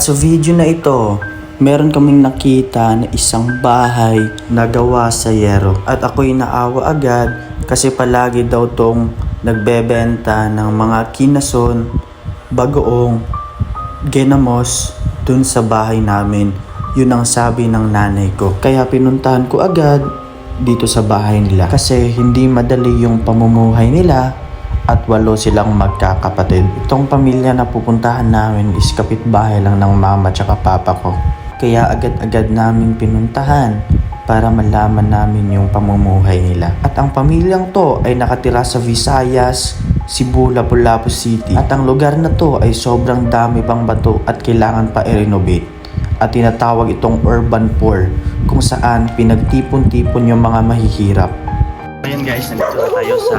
Sa video na ito, meron kaming nakita na isang bahay na gawa sa yero. At ako'y naawa agad kasi palagi daw tong nagbebenta ng mga kinason, bagoong, genamos dun sa bahay namin. Yun ang sabi ng nanay ko. Kaya pinuntahan ko agad dito sa bahay nila. Kasi hindi madali yung pamumuhay nila at walo silang magkakapatid. Itong pamilya na pupuntahan namin is kapitbahay lang ng mama at papa ko. Kaya agad-agad namin pinuntahan para malaman namin yung pamumuhay nila. At ang pamilyang to ay nakatira sa Visayas, Cebu, Lapu-Lapu City. At ang lugar na to ay sobrang dami pang bato at kailangan pa i-renovate. At tinatawag itong urban poor kung saan pinagtipon-tipon yung mga mahihirap. Ayun guys, nandito na tayo sa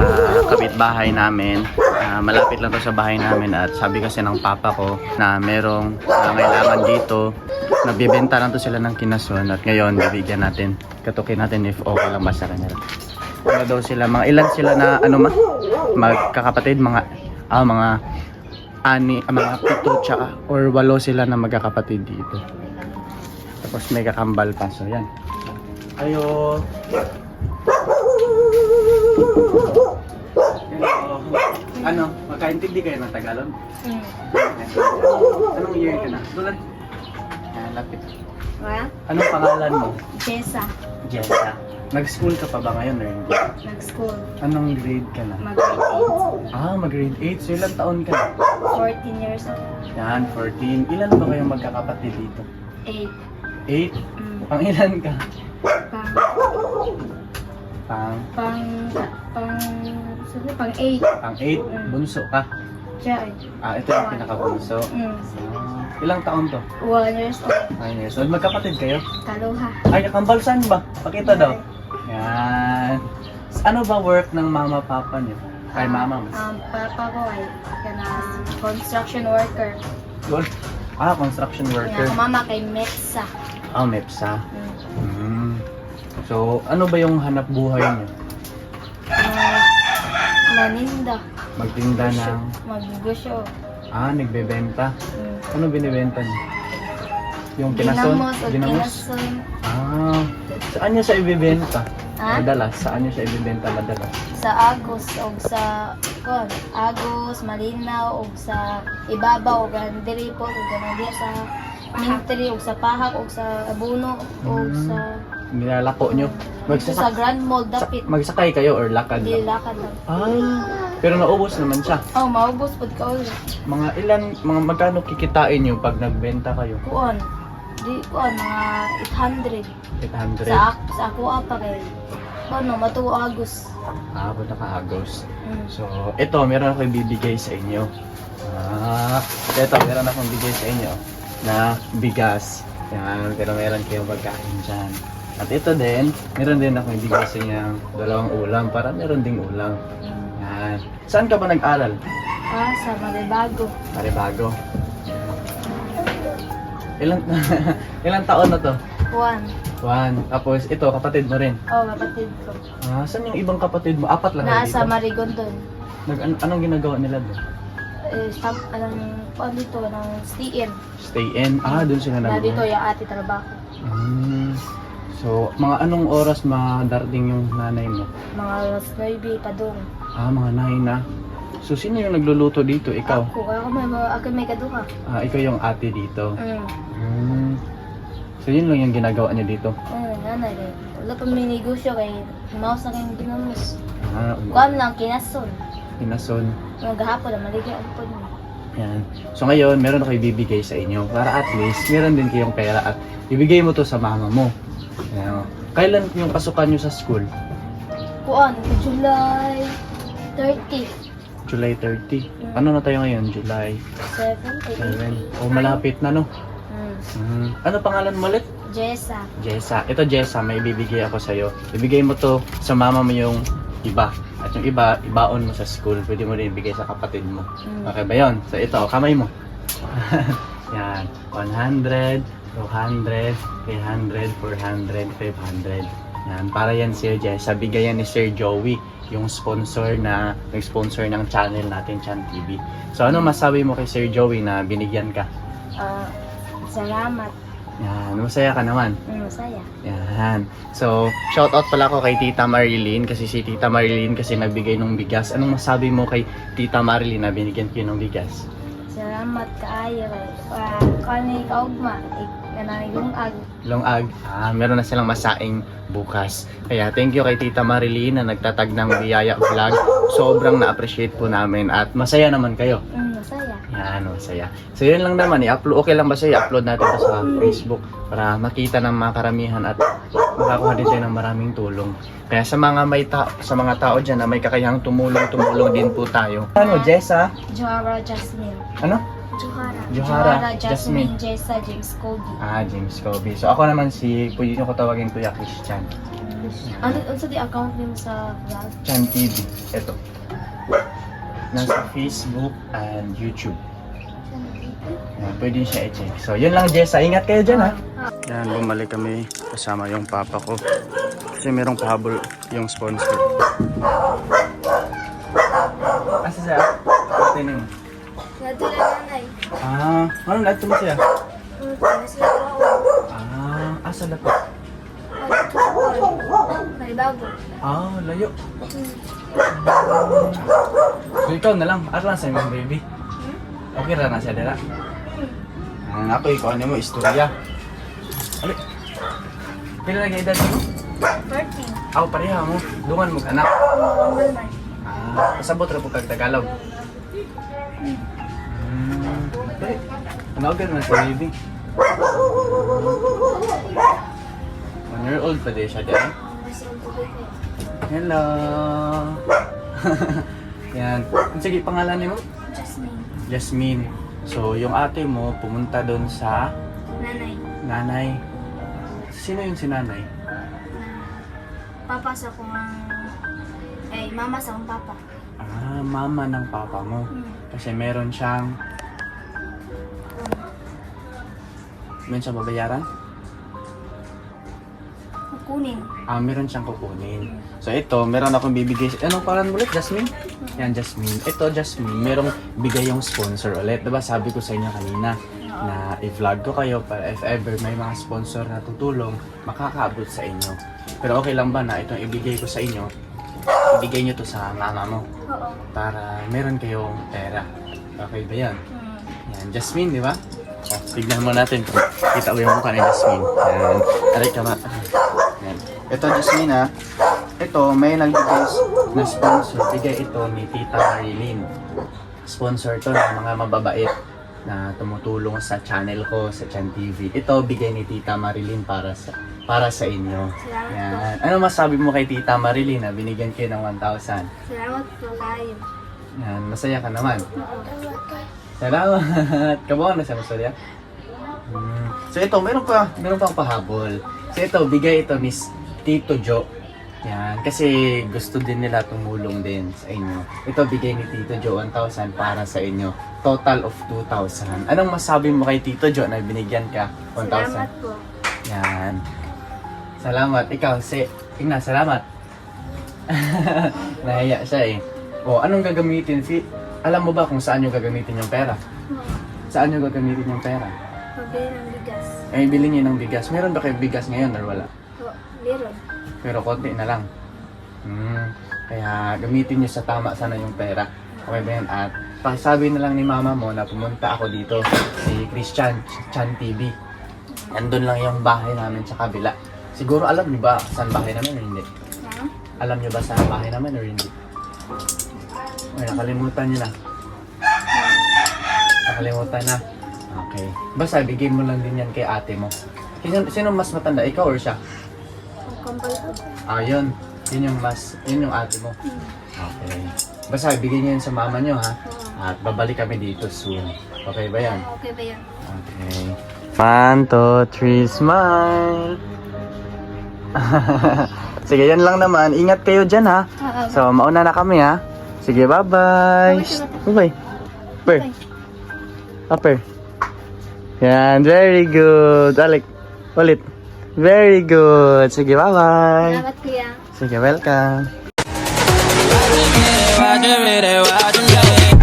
kapitbahay namin. Ah, malapit lang to sa bahay namin at sabi kasi ng papa ko na merong nangailangan dito. Nagbibenta lang to sila ng kinason at ngayon bibigyan natin, katukin natin if okay lang ba sa kanila. Ano daw sila, mga ilan sila na ano ma? Magkakapatid, mga, ah, mga ani, ah, mga pito tsaka or walo sila na magkakapatid dito. Tapos may kakambal pa, so yan. Ayo. Ano, magkaintindi kayo ng Tagalog? Hmm. Anong year ka na? Dulan. Ah, lapit. Wala? Anong pangalan mo? Jessa. Jessa. Nag-school ka pa ba ngayon or hindi? Nag-school. Anong grade ka na? Mag-grade Ah, mag-grade 8. So ilang taon ka na? 14 years old. Yan, 14. Ilan ba kayong magkakapatid dito? 8. 8? Mm. Pang ilan ka? Pang, Pang, pang, sabi, pang 8. pang 8? Bunso ka? Ay. Ah, ito yung pinakabunso. Mm. Ah, ilang taon to? 1 years old. 9 years old. Magkapatid kayo? Kaluha. Ay, kambal saan ba? Pakita daw. Yan. Ano ba work ng mama papa niyo? Kay mama mo? Um, papa ko ay kana construction worker. Good. Ah, construction worker. ako mama kay Metsa. Ah, MEPSA. Mm. So, ano ba yung hanap buhay niyo? Mag, maninda. Magtinda ng... Maggusyo. Ah, nagbebenta. Mm. Ano binibenta niyo? Yung kinason? Ginamos. Ah, saan niya siya ibibenta? Ha? Madalas, saan niya siya ibibenta madalas? sa Agos o sa kon Agos, Malinaw o sa Ibabaw o Gandiri po o ganun sa Mintri o sa Pahak o sa Abuno o Mm. sa Nilalako niyo? Dito sa Magsasak- Grand Mall dapit magsakay kayo or lakad di lang? lakad lang Ah, pero naubos naman siya. oh maubos pud ka ulit Mga ilan, mga magkano kikitain niyo pag nagbenta kayo? kuon di kuon mga 800 800? sa ak- sa ako apa kay ano matuo Agos Ah, punta ka Agos. mm. So, ito, meron ako ibibigay sa inyo. Ah, ito, meron akong bigay sa inyo na bigas. Yan, pero meron kayong pagkain dyan. At ito din, meron din ibigay sa inyo ng dalawang ulam para meron ding ulam. Mm. Yan. Saan ka ba nag-aral? ah sa Maribago Maribago. Ilan, ilang taon na to? kuan One. Tapos ito, kapatid mo rin. oh kapatid ko Ah, saan yung ibang kapatid mo? Apat lang naa kayo sa dito? Marigondon Nag, an- anong ginagawa nila doon? eh, stop, anong, ano dito, ng stay in. Stay in? Ah, doon sila Na dito nag yung ate trabaho. Mm. So, mga anong oras madarating yung nanay mo? Mga alas 9 pa doon. Ah, mga nine na. So, sino yung nagluluto dito? Ikaw? Ako, ako may, ako may kaduha. Ah, ikaw yung ate dito. Mm. Mm. So, yun lang yung ginagawa niya dito. Mm, nanay eh. Wala pa may negosyo kay mouse na kayong ginamos. Ah, Kuan lang, kinason. inason. Mga gahapon maligyan po niyo. Yan. So, ngayon, meron ako ibibigay sa inyo. Para at least, meron din kayong pera at ibigay mo to sa mama mo. Yan. Kailan yung pasukan nyo sa school? Kuan, July 30, July 30. Ano na tayo ngayon? July 7, 7. O, malapit na, no? Mm. Mm. Ano pangalan mo ulit? Jessa. Jessa. Ito Jessa, may ibibigay ako sa'yo. Ibigay mo to sa mama mo yung iba. At yung iba, ibaon mo sa school. Pwede mo rin ibigay sa kapatid mo. Mm. Okay ba yun? So ito, kamay mo. Yan. 100, 200, 300, 400, 500. Yan. Para yan Sir. Bigay yan ni Sir Joey. Yung sponsor na nag-sponsor ng channel natin, Chan TV. So ano masabi mo kay Sir Joey na binigyan ka? Ah, Salamat. Yan, masaya ka naman. Mm, masaya. Yan. So, shout out pala ako kay Tita Marilyn kasi si Tita Marilyn kasi nagbigay ng bigas. Anong masabi mo kay Tita Marilyn na binigyan ko ng bigas? Salamat kaayo uh, kani kaugma lungag. Longag, ah, meron na silang masaing bukas. Kaya thank you kay Tita Marilyn na nagtatag ng biyaya vlog. Sobrang na-appreciate po namin at masaya naman kayo. Yan, masaya. So yun lang naman, i-upload, okay lang ba sa'yo? I-upload natin to sa Facebook para makita ng mga karamihan at makakuha din tayo ng maraming tulong. Kaya sa mga may ta- sa mga tao dyan na may kakayahang tumulong, tumulong din po tayo. Ano, Jessa? Johara Jasmine. Ano? Johara. Johara, Jasmine, Jessa, James Kobe. Ah, James Kobe. So ako naman si, pwede nyo ko tawagin Kuya Christian. Ano ano sa di account nimo sa vlog? Chan TV. Ito. Nasa Facebook and YouTube. Yan, pwede siya i-check. So yun lang Jessa, ingat kayo dyan ha. Yan, bumalik kami kasama yung papa ko. Kasi merong pahabol yung sponsor. Asa siya? Tining. Nadula nanay. Ah, ano nato mo siya? Ah, asa na po? Kalibago. Ah, layo. So ikaw na lang, ara sa imong baby. Okay ra na siya dira. Ang ako ikaw ano mo istorya. Ali. Pila lagi edad mo? 13. Ako pareha mo. Dungan mo anak. Ah, kasabot ra po kag Tagalog. Hmm. Dali. Ano ka naman sa baby? One year old pa din siya dyan. Hello. Yan. Sige, pangalan mo? Jasmine. Jasmine. So, yung ate mo pumunta doon sa Nanay. nanay. Sino yung si nanay? Papa sa kong eh mama sa kong papa. Ah, mama ng papa mo. Hmm. Kasi meron siyang... Meron siyang babayaran? Kukunin. Ah, meron siyang kukunin. So ito, meron akong bibigay. Anong pangalan ulit? Jasmine? Yan, Jasmine. Ito, Jasmine, merong bigay yung sponsor ulit. Diba sabi ko sa inyo kanina na i-vlog ko kayo para if ever may mga sponsor na tutulong, makakaabot sa inyo. Pero okay lang ba na itong ibigay ko sa inyo, ibigay nyo to sa mama mo Oo. para meron kayong pera. Okay ba yan? Hmm. Yan, Jasmine, di ba? O, tignan mo natin kita mo yung mukha ni Jasmine. Yan. Aray ka ma. Ito, Jasmine ha. Ito, may nagbigay na sponsor. Bigay ito ni Tita Marilyn. Sponsor to ng mga mababait na tumutulong sa channel ko, sa Chan TV. Ito, bigay ni Tita Marilyn para sa para sa inyo. Salamat Yan. Ano masabi mo kay Tita Marilyn na binigyan kayo ng 1,000? Salamat po kayo. Yan, masaya ka naman. Salamat! Kabuhan na siya, Masoria. Hmm. So ito, meron pa, meron pang pahabol. So ito, bigay ito Miss Tito Jo. Yan, kasi gusto din nila tumulong din sa inyo. Ito, bigay ni Tito Jo 1,000 para sa inyo. Total of 2,000. Anong masabi mo kay Tito Jo na binigyan ka 1,000? Salamat po. Yan. Salamat. Ikaw, si Tingnan, salamat. Nahiya siya eh. O, anong gagamitin? Si, alam mo ba kung saan nyo gagamitin yung pera? Saan nyo gagamitin yung pera? Pabili ng bigas. Ay, bili niyo ng bigas. Meron ba kayo bigas ngayon or wala? Pero konti na lang. Hmm. Kaya gamitin niyo sa tama sana yung pera. Okay ba yan? At pasabi na lang ni mama mo na pumunta ako dito si Christian Chan TV. Nandun lang yung bahay namin sa kabila. Siguro alam niyo ba saan bahay namin or hindi? Alam niyo ba saan bahay namin or hindi? Ay, nakalimutan niyo na. Nakalimutan na. Okay. Basta bigay mo lang din yan kay ate mo. Sino, sino mas matanda? Ikaw or siya? Kambal ko. Ah, yun. Yun yung mas, yun yung ate mo. Hmm. Okay. Basta bigyan niyo yun sa mama niyo ha. At babalik kami dito soon. Okay ba yan? Okay ba yan? Okay. One, two, three, smile! Sige, yan lang naman. Ingat kayo dyan ha. Oo. So, mauna na kami ha. Sige, bye-bye. Bye-bye. Per. Upper. Yan, very good. Alik, ulit. Very good. Sige, bye-bye. Salamat kuya. Sige, welcome. Roger it, roger it.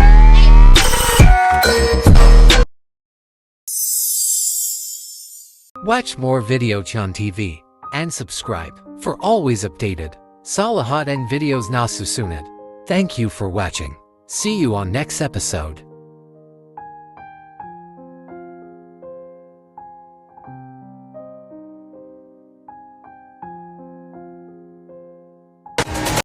Watch more Video Chan TV and subscribe for always updated Salahat and videos na susunod. Thank you for watching. See you on next episode.